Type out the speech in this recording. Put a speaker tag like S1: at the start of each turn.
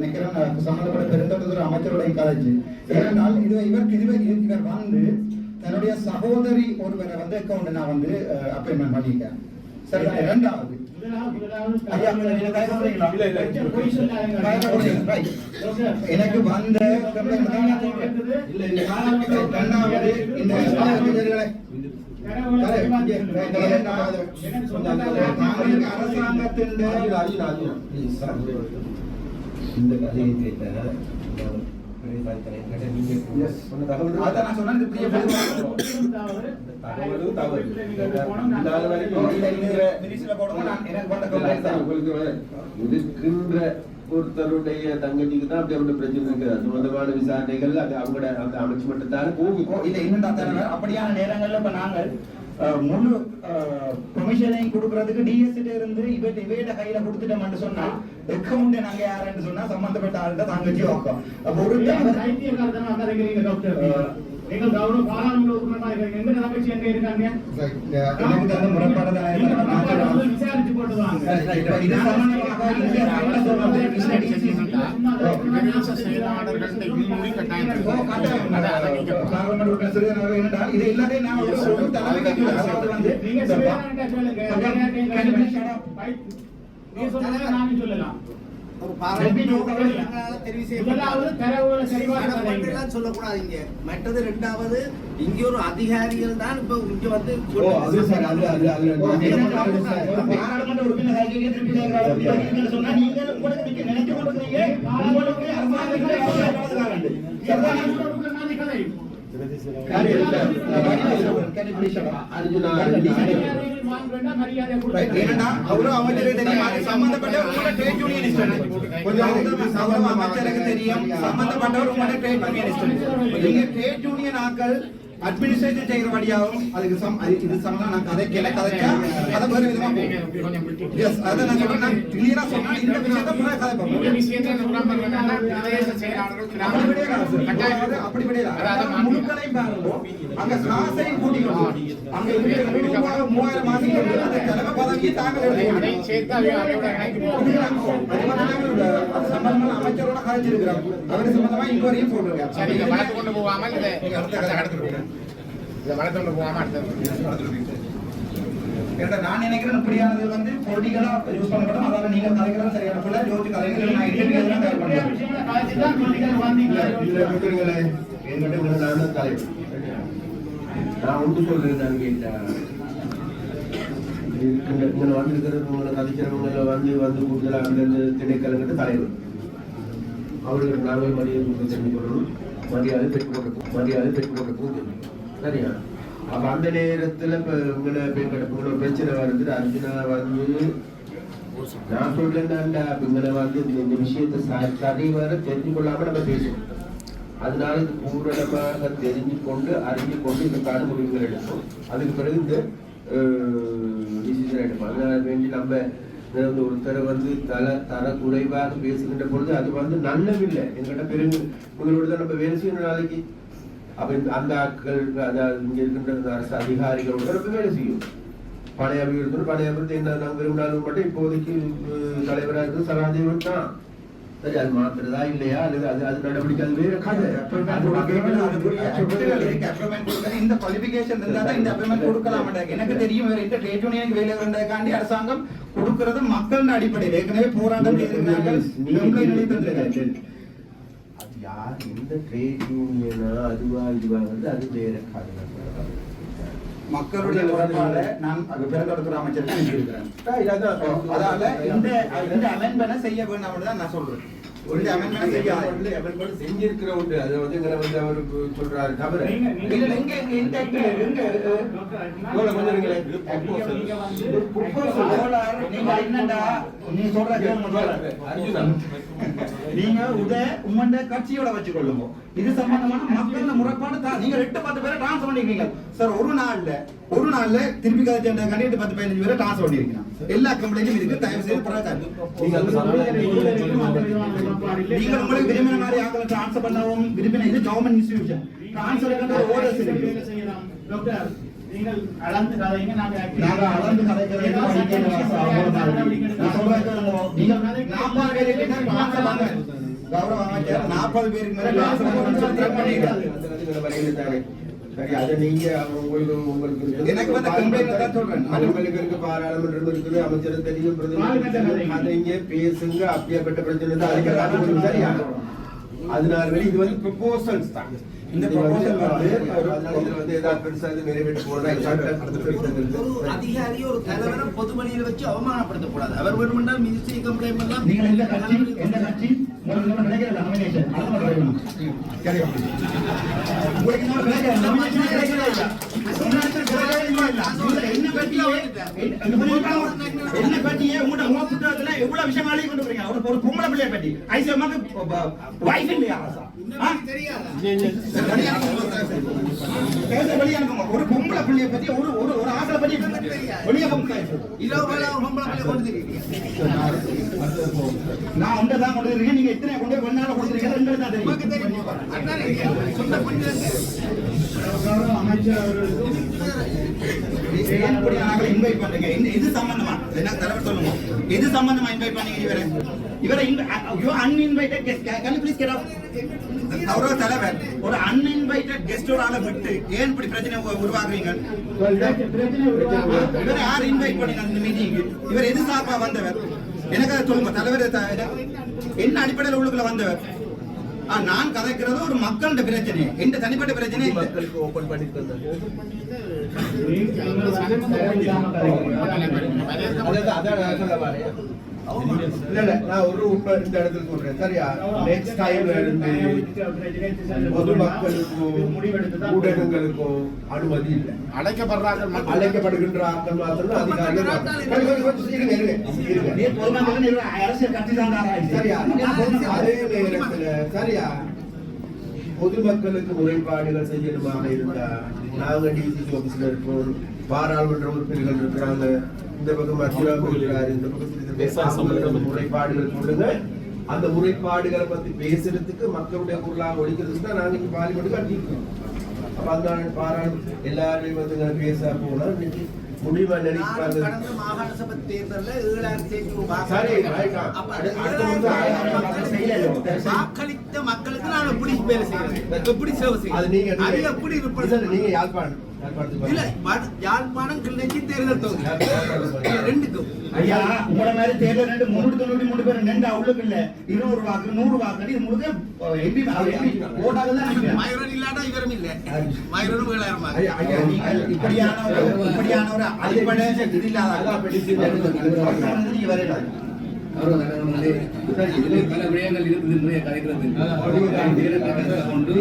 S1: நினைக்கிறேன். சம்பந்தப்பட்ட பெருந்தொடர்புத்துறை அமைச்சருடைய கதைச்சு ஏனென்றால் இது இவர் இவர் இவர் வந்து தன்னுடைய சகோதரி ஒருவரை வந்து அக்கௌண்ட் நான் வந்து அப்பாயின்மெண்ட் பண்ணியிருக்கேன். சரி இரண்டாவது. எனக்கு வந்த. இரண்டாவது இந்த அரசாங்கத்தின்
S2: இந்த கதையை கேட்ட இருக்கின்ற ஒருத்தருடைய தங்கச்சிக்கு தான் அப்படி அப்படி பிரச்சனை இருக்குது அது சம்பந்தமான விசாரணைகள் அது அவங்களோட அந்த அமைச்சு மட்டும் தான் போகும்
S1: இல்ல இன்னும் அப்படியான நேரங்கள்ல இப்ப நாங்கள் முழு பெர்மிஷனையும் கொடுக்கறதுக்கு டிஎஸ்சிட்ட இருந்து இவட்ட இவையிட்ட கையில கொடுத்துட்டோம்னு சொன்னா அக்கௌண்ட் நாங்க யாருன்னு சொன்னா சம்பந்தப்பட்ட ஆள்கிட்ட தங்கச்சி வாக்கம் அப்ப ஒரு
S3: நீங்கள் கௌரவ பாராளுமன்ற உறுப்பினராக இருக்கீங்க? எங்க
S1: எனக்கு தகுந்த முறைப்பாடு.
S3: விசாரிச்சு
S1: பார்லிமெண்ட் உறுப்பினர் சிறிதரனாக இருந்தால் இது எல்லாத்தையும் நான் ஒரு ஒரு தலைமைக்கு அதாவது வந்து
S3: நீங்க சொல்லுங்க நானும் சொல்லலாம்.
S4: ஒரு தெரிவு செய்யப்பட்ட மற்றது ரெண்டாவது இங்க ஒரு அதிகாரிகள் தான் இப்ப இங்க வந்து
S1: பாராளுமன்ற உறுப்பினர். சொன்னா நீங்க உங்களுக்கு நினைச்சு. உங்களுக்கு?
S2: அர்ஜுனா
S1: ஏன்னா அவரும் அமைச்சருக்கு தெரியும் சம்பந்தப்பட்ட உங்களோட ட்ரேட் யூனியனிஸ்ட் கொஞ்சம் அமைச்சருக்கு தெரியும். சம்பந்தப்பட்டவர் உங்களோட ட்ரேட் யூனியனிஸ்ட் நீங்க ட்ரேட் யூனியன் ஆக்கள் அட்மினிஸ்ட்ரேஷன் செய்கிற வழியாகவும் அதுக்கு சம் இது சம்பந்தம் நான் கதைக்கல கதைச்சா அதை வேறு விதமா போகும். எஸ் அதை நான் சொல்றேன் கிளியரா சொன்னா இந்த விஷயத்தை புற கதை பார்ப்போம். அப்படி கிடையாது முழுக்களையும் பாருங்க அங்க காசையும் கூட்டிக்கணும் அங்க இருக்கிற மூவாயிரம் மாசம் அந்த தலைமை பதவியை தாங்கள் அது சம்பந்தமான அமைச்சரோட கதைச்சிருக்கிறோம் அவரு சம்பந்தமா இன்கொயரியும்
S5: கொண்டு போகாமல் இதை அடுத்த இதை வளர்த்து கொண்டு போகாமல் அடுத்த
S1: நான் நினைக்கிறேன் இப்படியானது வந்து பொலிட்டிக்கலா யூஸ் பண்ணப்படும். அதாவது நீங்க கதைக்கிறது சரியான புள்ள யோசிச்சு கதைக்கிறது நான் இன்டர்வியூ எல்லாம் தயார்
S3: நிறைய
S1: பண்ணுறேன்
S3: விஷயங்களை கலைச்சு தான்.
S2: இதுல இருக்கிறீங்களே என்கிட்ட உங்களை நான் தான் தலைவர் நான் ஒன்று சொல்றேன் நான் கேட்டா இருக்கின்ற இங்கே வந்திருக்கிறது உங்களை கதைக்கிறவங்க வந்து வந்து கூடுதலாக அங்கிருந்து திணைக்கலங்கிட்ட தலைவர். அவர்களுக்கு நாங்கள் மரியாதை கொடுத்து தெரிஞ்சு கொள்ளணும் மரியாதை பெற்றுக் கொடுக்கும் மரியாதை பெற்றுக் கொடுக்கும் தெரியும் சரியா? அப்ப அந்த நேரத்துல இப்ப உங்களை உங்களோட பிரச்சனை வருது அர்ஜுனா வந்து நான் சொல்றேன்டா இவங்களை வந்து இந்த- விஷயத்தை ச- சரிவர தெரிஞ்சு கொள்ளாம நம்ம பேசுவோம். அதனால இது பூரணமாக தெரிஞ்சு கொண்டு அறிஞ்சு கொண்டு இதுக்கான முடிவுகள் எடுப்போம். அதுக்கு பிறகு இந்த டிசிஷன் எடுப்போம். அதனால வேண்டி நம்ம வந்து ஒருத்தரை வந்து தர தர குறைவாக பேசுகின்ற பொழுது அது வந்து நல்லதில்லை எங்கிட்ட பெருங்க உங்களோட தான் நம்ம வேலை செய்யணும் நாளைக்கு அப்ப அந்த ஆட்கள் இங்க இருக்கின்ற அரசு அதிகாரிகளோட நம்ம வேலை செய்யும். பழைய அபிவிருத்தி பழைய அபிவிருத்தி என்ன நாங்கள் விரும்பினாலும் மட்டும் இப்போதைக்கு அஹ், தலைவரா இருக்கு சராதேவன் தான். சரி அது மாத்துறதா இல்லையா? அல்லது அது அது நடவடிக்கை அது வேற கதை.
S1: இந்த குவாலிபிகேஷன் இருந்தா தான் இந்த அப்பாயின்மெண்ட் கொடுக்கலாம் எனக்கு தெரியும் வேற இந்த ட்ரேட் யூனியன் வேலை வேண்டக்காண்டி அரசாங்கம் கொடுக்கிறது மக்கள் அடிப்படையில். ஏற்கனவே போராட்டம்
S2: யார் எந்த ட்ரேட் யூனியனா அதுவா இதுவா வந்து அது வேற கதை
S1: மக்களுடைய உறவால நான் அது பிறந்தெடுக்கிற அமைச்சருக்கு அதால இந்த இந்த அமெண்ட்மெண்ட்டை செய்ய வேண்டாம் தான் நான் சொல்றேன். அமெண்ட்மெண்ட்
S2: செஞ்சிருக்கிற ஒன்று அதை வந்து எங்களை வந்து அவர் சொல்றாரு தவிர.
S3: நீங்க- நீங்க-
S1: இல்ல, எங்க எங்க இந்த இடத்துல எங்க
S2: இவ்வளவு கொஞ்சம் இருங்களே.
S3: நீங்க வந்து
S1: நீங்க என்னடா? நீ சொல்ற கேளுங்க சொல்றேன்.
S2: அர்ஜுனா.
S1: நீங்க உத உம்மண்ட கட்சியோட வச்சு கொள்ளுங்க இது சம்பந்தமான மக்கள் முறைப்பாடு தான் நீங்க எட்டு பத்து பேரை டிரான்ஸ்ஃபர் பண்ணிருக்கீங்க. சார் ஒரு நாள்ல ஒரு நாள்ல திருப்பி கதை கண்டிப்பா பத்து பதினஞ்சு பேரை டிரான்ஸ்ஃபர் பண்ணிருக்கீங்க. எல்லா கம்பெனியும் இருக்கு தயவு செய்து
S2: அந்த
S1: நீங்கள் உங்களுக்கு விரும்பின மாதிரி ஆக்களை டிரான்ஸ்ஃபர் பண்ணவும் விரும்பின இது கவர்மெண்ட் இன்ஸ்டிடியூஷன் டிரான்ஸ்ஃபர் ஓர்டர்ஸ் இருக்கு
S3: டாக்டர் நீங்கள் அளந்து கதைங்க நாங்க
S1: அளந்து நாற்பது பேருக்கு மேல
S2: சரி, அதை நீங்க உங்களுக்கு உங்களுக்கு இருக்குது.
S1: எனக்கு வந்து complaint தான் சொல்றேன்.
S2: உங்களுக்கு இருக்கு பாராளுமன்றம் இருக்குது அமைச்சர் தெரியும். இங்கே பேசுங்க அப்படியேப்பட்ட பிரச்சனை தான் அதுக்கு சரியா? அதனால வெளி இது வந்து ப்ரொபோசல்ஸ் தான்.
S1: இந்த
S2: வந்து இதுல வந்து ஏதாவது பெருசா இது நிறைவேற்றி
S4: ஒரு அதிகாரி ஒரு தலைவரை பொது வழியில வச்சு அவமானப்படுத்தக்கூடாது அவர் வேணுமென்றா மினிஸ்ட்ரி கம்ப்ளைண்ட் பண்ணலாம்.
S3: நீங்கள் எந்த கட்சி எந்த கட்சி உங்களுக்கு நினைக்கிற நாமினேஷன்
S1: உங்களுக்கு கிடைக்கல இல்ல. என்ன பற்றியே, என்ன- பற்றியே புத்தகத்துல எவ்வளவு விஷயம் கொண்டு போறீங்க? ஒரு- ஒரு பொம்பளை பிள்ளைய பற்றி. இல்லையா. ஒரு பொம்பளை பிள்ளைய பத்தி ஒரு ஒரு ஒரு ஆசை பத்தி வெளியே போங்க.
S4: இரவு வேளை ஒரு பொம்பளை பிள்ளை கொண்டு தெரியுங்க
S1: நான் ஒன்றை தான் கொண்டு இருக்கேன் நீங்க எத்தனை கொண்டு போய் வெண்ணால கொடுத்துருக்கீங்க? ரெண்டு தான் தெரியும்.
S3: அமைச்சர் அவர்களுக்கும்
S1: இன்வைட் பண்றீங்க இது சம்பந்தமா? என்ன தலைவர் சொல்லுங்க. எது சம்பந்தமா இன்வைட் பண்ணீங்க இவரை? இவரை uninvited can you please get out கௌரவ தலைவர் ஒரு அன்இன்வைட்டட் கெஸ்டோட ஆள விட்டு ஏன் இப்படி பிரச்சனை உருவாக்குறீங்க? இவரை யார் இன்வைட் பண்ணினாங்க இந்த மீட்டிங்க்கு இவர் எது சார்பா வந்தவர்? எனக்கு அதை சொல்லுங்க தலைவர் என்ன அடிப்படையில் உள்ளுக்குள்ள வந்தவர்? நான் கதைக்கிறது ஒரு மக்களோட பிரச்சனை. எந்த தனிப்பட்ட பிரச்சனை?
S2: மக்களுக்கு ஓபன் பண்ணி தந்தாங்க இல்ல இல்ல நான் ஒரு இந்த இடத்துல சொல்றேன். சரியா? நெக்ஸ்ட் டைம்ல இருந்து பொதுமக்களுக்கும் ஊடகங்களுக்கும் அனுமதி இல்லை.
S5: அழைக்கப்படுறார்கள் மக்கள்.
S2: அழைக்கப்படுகின்ற மாத்திரம் அதிகாரிகள் சரியா? அதே நேரத்துல சரியா? பொதுமக்களுக்கு முறைப்பாடுகள் செய்யணுமாக இருந்தா நாங்க டிசிசி ஆபீஸ்ல இருக்கோம் பாராளுமன்ற உறுப்பினர்கள் இருக்கிறாங்க. இந்த பக்கம் அச்சுராம் இருக்கிறாரு இந்த பக்கம் முறைப்பாடுகள் கொடுங்க அந்த முறைப்பாடுகளை பத்தி பேசுறதுக்கு மக்களுடைய குரலாக ஒழிக்கிறதுக்கு தான் நாங்க இங்க பார்லிமெண்ட் கட்டிருக்கோம் அப்ப அந்த பாராளுமன்ற எல்லாருமே வந்து பேச போனா இன்னைக்கு முடிவா
S4: மாகாண சபை தேர்தல்ல ஏழாயிரத்தி ஐநூறு
S2: செய்யல.
S4: வாக்களித்த மக்களுக்கு நான் எப்படி வேலை செய்யறேன் எப்படி சேவை
S2: நீங்க
S4: அது எப்படி represent
S2: நீங்க யாழ்ப்பாணம்
S4: இல்ல யாழ்ப்பாணம் கிளிநொச்சி தேர்தல் தொகுதி.
S2: யாழ்ப்பாணத்துக்கு
S4: இல்ல,
S2: வாங்க.
S4: ரெண்டுக்கும்.
S1: ஐயா உங்களை மாதிரி தேர்தல் ரெண்டு முன்னூத்தி தொண்ணூத்தி மூணு பேர் நின்று அவ்வளவுக்கு இல்ல இருநூறு வாக்கு நூறு வாக்கு இது முழுக்க எம்பி ஓட்டாக தான்
S4: இல்லாட்டா இவரும் இல்ல மயூரனும் ஏழாயிரம்
S1: இப்படியான ஒரு இப்படியான ஒரு அடிப்படை இல்லாத
S6: பல விடயங்கள் இருக்குது கதைக்கிறது கொண்டு